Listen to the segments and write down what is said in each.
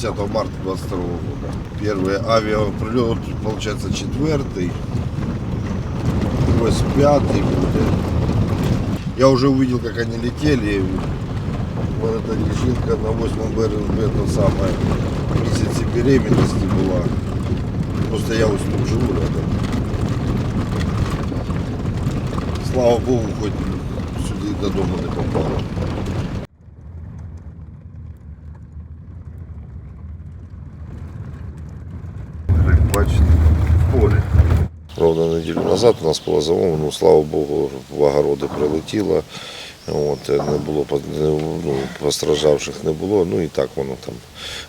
10 марта 22 года. Первый авиаприлет, вот, получается, четвертый, ось пятый будет. Я уже увидел, как они летели. Вот эта лежинка на 8 БРНБ, это самое, месяце беременности была. Просто я тут живу рядом. Слава Богу, хоть сюди додому не попало. Бачите, в полі. Ровно неділю назад у нас по замовлено, ну слава Богу, в огороди прилетіло. От, не було ну, постраждавших не було. Ну і так воно там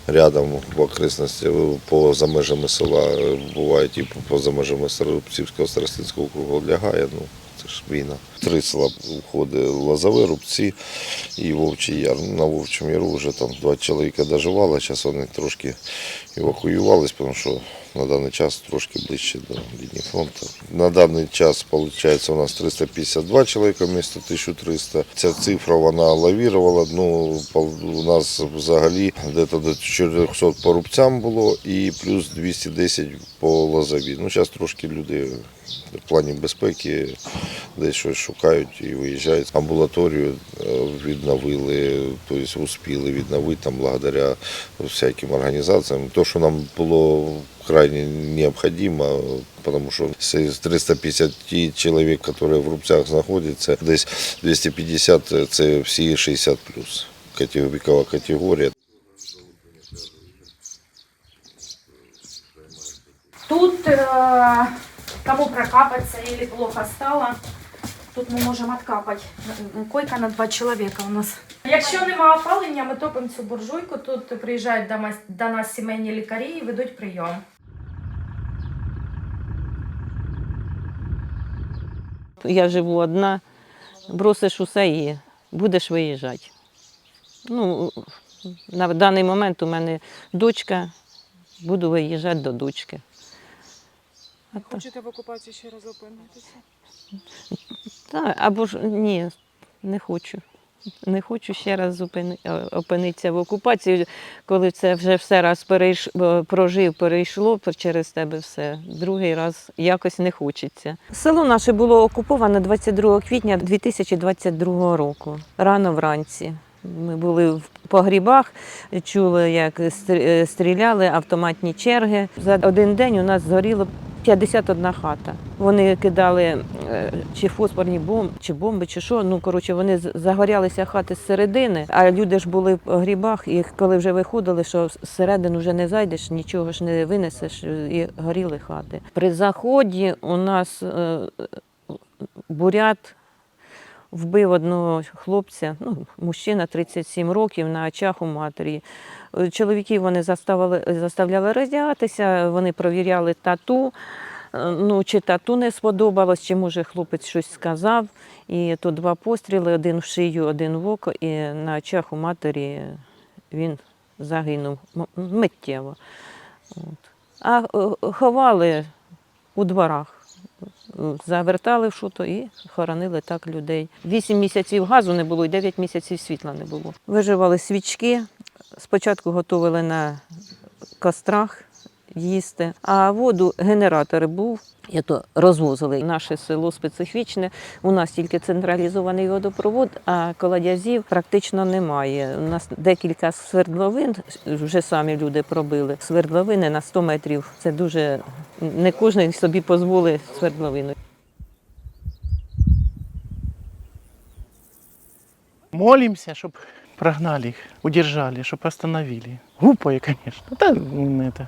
рядом в окресності поза межами села бувають буває, типу поза межами Старопцівського Старостинського округу лягає. Ну, це ж війна. Три села входить Лозове, Рубці і Вовчий Яр. Ну, На Вовчому Яру вже там два чоловіка доживали, зараз вони трошки евакуювались, тому що на даний час трошки ближче до лінії фронту. На даний час виходить у нас 352 чоловіка вмісто 1300. Ця цифра вона лавірувала. Ну, у нас взагалі десь до 400 по рубцям було і плюс 210 по лозові. Ну, зараз трошки люди в плані безпеки десь щось шукають і виїжджають. Амбулаторію е, відновили, тобто успіли відновити там благодаря всяким організаціям. То, що нам було крайне необхідно, тому що з 350 чоловік, які в рубцях знаходяться, десь 250 – це всі 60 плюс вікова категорія. Тут э, кому прокапаться или плохо стало, тут ми можемо откапати. Койка на два чоловіка у нас. Якщо немає опалення, ми топимо цю буржуйку. Тут приїжджають до нас сімейні лікарі і ведуть прийом. Я живу одна, бросиш усе і будеш виїжджати. Ну, на даний момент у мене дочка, буду виїжджати до дочки. А так. Хочете в окупації ще раз опинитися? Та, або ж ні, не хочу. Не хочу ще раз зупини- е, опинитися в окупації, коли це вже все раз перейш... е, прожив, перейшло через тебе все. Другий раз якось не хочеться. Село наше було окуповане 22 квітня 2022 року, рано вранці. Ми були в погрібах, чули, як стр- е, стріляли автоматні черги. За один день у нас згоріло 51 хата. Вони кидали е, чи фосфорні бомби, чи бомби, чи що. Ну коротше, вони загорялися хати зсередини, а люди ж були в грібах, і коли вже виходили, що зсередину вже не зайдеш, нічого ж не винесеш, і горіли хати. При заході у нас е, бурят вбив одного хлопця, ну, мужчина 37 років на очах у матері. Е, Чоловіків вони заставили, заставляли роздягатися, вони провіряли тату. Е, Ну, чи тату не сподобалось, чи може хлопець щось сказав. І то два постріли, один в шию, один в око, і на очах у матері він загинув миттєво. От. А е, ховали у дворах. Завертали в шуто і хоронили так людей. Вісім місяців газу не було і дев'ять місяців світла не було. Виживали свічки. Спочатку готували на кострах їсти, а воду генератор був. І то розвозили. Наше село специфічне. У нас тільки централізований водопровод, а колодязів практично немає. У нас декілька свердловин вже самі люди пробили. Свердловини на 100 метрів. Це дуже не кожен собі дозволить свердловину. Молимся, чтобы прогнали их, удержали, чтобы остановили. Глупое, конечно. Да, м, это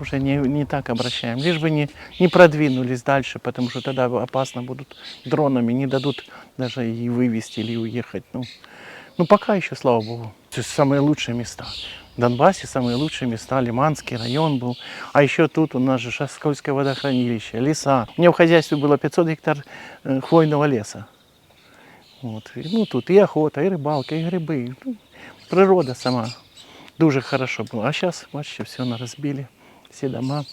уже не, не так обращаем. Лишь бы не, не продвинулись дальше, потому что тогда опасно будут дронами, не дадут даже и вывести или уехать. Ну, ну пока еще, слава богу. Это самые лучшие места. В Донбассе самые лучшие места. Лиманский район был. А еще тут у нас же Шаскольское водохранилище, леса. У меня в хозяйстве было 500 гектар э, хвойного леса. От. І, Ну, тут і охота, і рибалка, і гриби. Ну, природа сама. Дуже хорошо було. А зараз, бачите, все розбили, Всі дома.